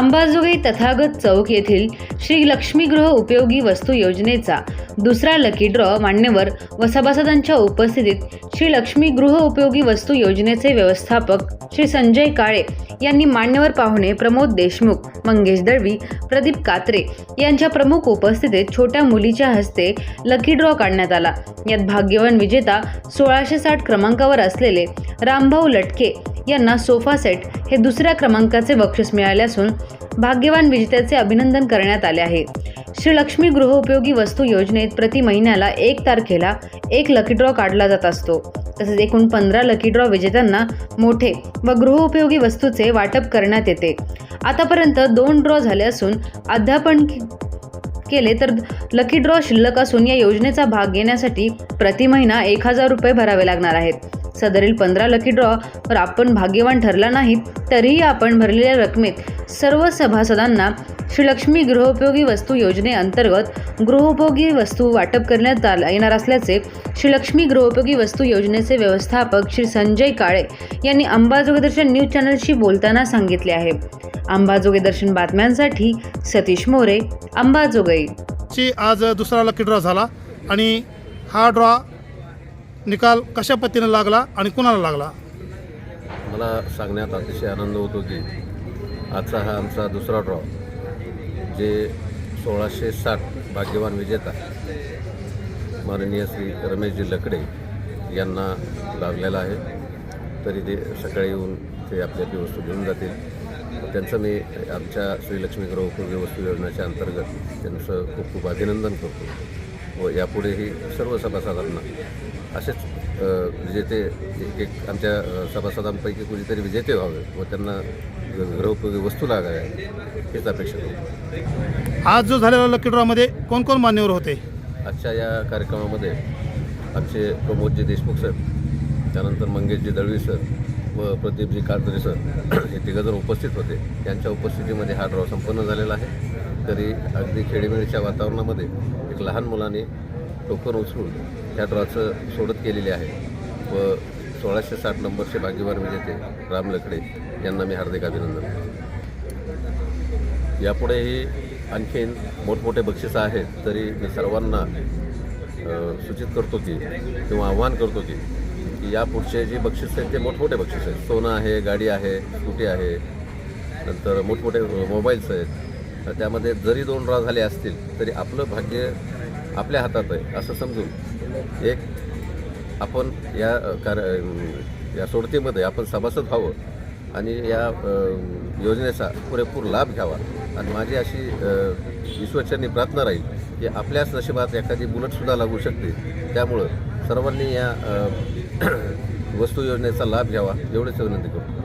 अंबाजोगाई तथागत चौक येथील श्री लक्ष्मीगृह उपयोगी वस्तू योजनेचा दुसरा लकी ड्रॉ मान्यवर व सभासदांच्या उपस्थितीत श्री लक्ष्मी गृह उपयोगी वस्तू योजनेचे व्यवस्थापक श्री संजय काळे यांनी मान्यवर पाहुणे प्रमोद देशमुख मंगेश दळवी प्रदीप कात्रे यांच्या प्रमुख उपस्थितीत छोट्या मुलीच्या हस्ते लकी ड्रॉ काढण्यात आला. यात भाग्यवान विजेता सोळाशे साठ क्रमांकावर असलेले रामभाऊ लटके यांना सोफा सेट हे दुसऱ्या क्रमांकाचे बक्षीस मिळाले असून भाग्यवान विजेत्याचे अभिनंदन करण्यात आले आहे. श्री लक्ष्मी गृहउपयोगी वस्तू योजनेत प्रति महिन्याला एक तारखेला एक लकी ड्रॉ काढला जात असतो. तसेच एकूण पंधरा लकी ड्रॉ विजेत्यांना मोठे व गृहउपयोगी वस्तूचे वाटप करण्यात येते. आतापर्यंत दोन ड्रॉ झाले असून अध्यापन केले तर लकी ड्रॉ शिल्लक असून या योजनेचा भाग घेण्यासाठी प्रति महिना एक हजार रुपये भरावे लागणार आहेत. सदरील पंधरा लकी ड्रॉवर आपण भाग्यवान ठरला नाही तरीही आपण भरलेल्या रकमेत सर्व सभासदांना श्रीलक्ष्मी गृहोपयोगी वस्तू योजनेअंतर्गत गृहोपयोगी वस्तू वाटप करण्यात आला येणार असल्याचे श्री लक्ष्मी गृहोपयोगी वस्तू योजनेचे व्यवस्थापक श्री संजय काळे यांनी अंबाजोगदर्शन न्यूज चॅनलशी बोलताना सांगितले आहे. अंबाजोगदर्शन बातम्यांसाठी सतीश मोरे अंबाजोगई ची आज दुसरा लकी ड्रॉ झाला आणि हा ड्रॉ निकाल कशा पद्धतीनं लागला आणि कुणाला लागला? मला सांगण्यात अतिशय आनंद होतो की आजचा हा आमचा दुसरा ड्रॉ जे सोळाशे साठ भाग्यवान विजेता माननीय श्री रमेशजी लकडे यांना लागलेला आहे तरी ते सकाळी येऊन ते आपली आपली वस्तू घेऊन जातील. त्यांचं मी आमच्या श्रीलक्ष्मी गृह उपयोगी वस्तू योजनेच्या अंतर्गत त्यांचं खूप खूप अभिनंदन करतो. व यापुढेही सर्व सभासदांना. असेच विजेते एक एक आमच्या सभासदांपैकी कुणीतरी विजेते व्हावे व त्यांना गृहोपयोगी वस्तू लागाव्या हीच अपेक्षा आज जो झालेला लकी ड्रॉमध्ये कोण कोण मान्यवर होते? आजच्या या कार्यक्रमामध्ये आमचे प्रमोदजी देशमुख सर त्यानंतर मंगेशजी दळवी सर व प्रदीपजी काळदरे सर हे तिघंजण उपस्थित होते. यांच्या उपस्थितीमध्ये हा ड्रॉ संपन्न झालेला आहे. तरी अगदी खेळीमेळीच्या वातावरणामध्ये एक लहान मुलाने टोकन उचलून त्या ड्रॉचं सोडत केलेली आहे. व सोळाशे साठ नंबरचे भाग्यवान विजेते राम लकडे यांना मी हार्दिक अभिनंदन. यापुढेही आणखीन मोठमोठे बक्षिसं आहेत तरी मी सर्वांना सूचित करतो की किंवा आव्हान करतो की की या पुढचे जे बक्षीस आहेत ते मोठमोठे बक्षीस आहेत. सोनं आहे गाडी आहे स्कूटी आहे नंतर मोठमोठे मोबाईल्स आहेत. तर त्यामध्ये जरी दोन ड्रॉ झाले असतील तरी आपलं भाग्य आपल्या हातात आहे असं समजून एक आपण या कार या सोडतीमध्ये आपण सभासद व्हावं आणि या योजनेचा पुरेपूर लाभ घ्यावा. आणि माझी अशी अ, ईश्वरचरणी प्रार्थना राहील की आपल्याच नशिबात एखादी बुलटसुद्धा लागू शकते. त्यामुळं सर्वांनी या वस्तू योजनेचा लाभ घ्यावा एवढीच विनंती करतो.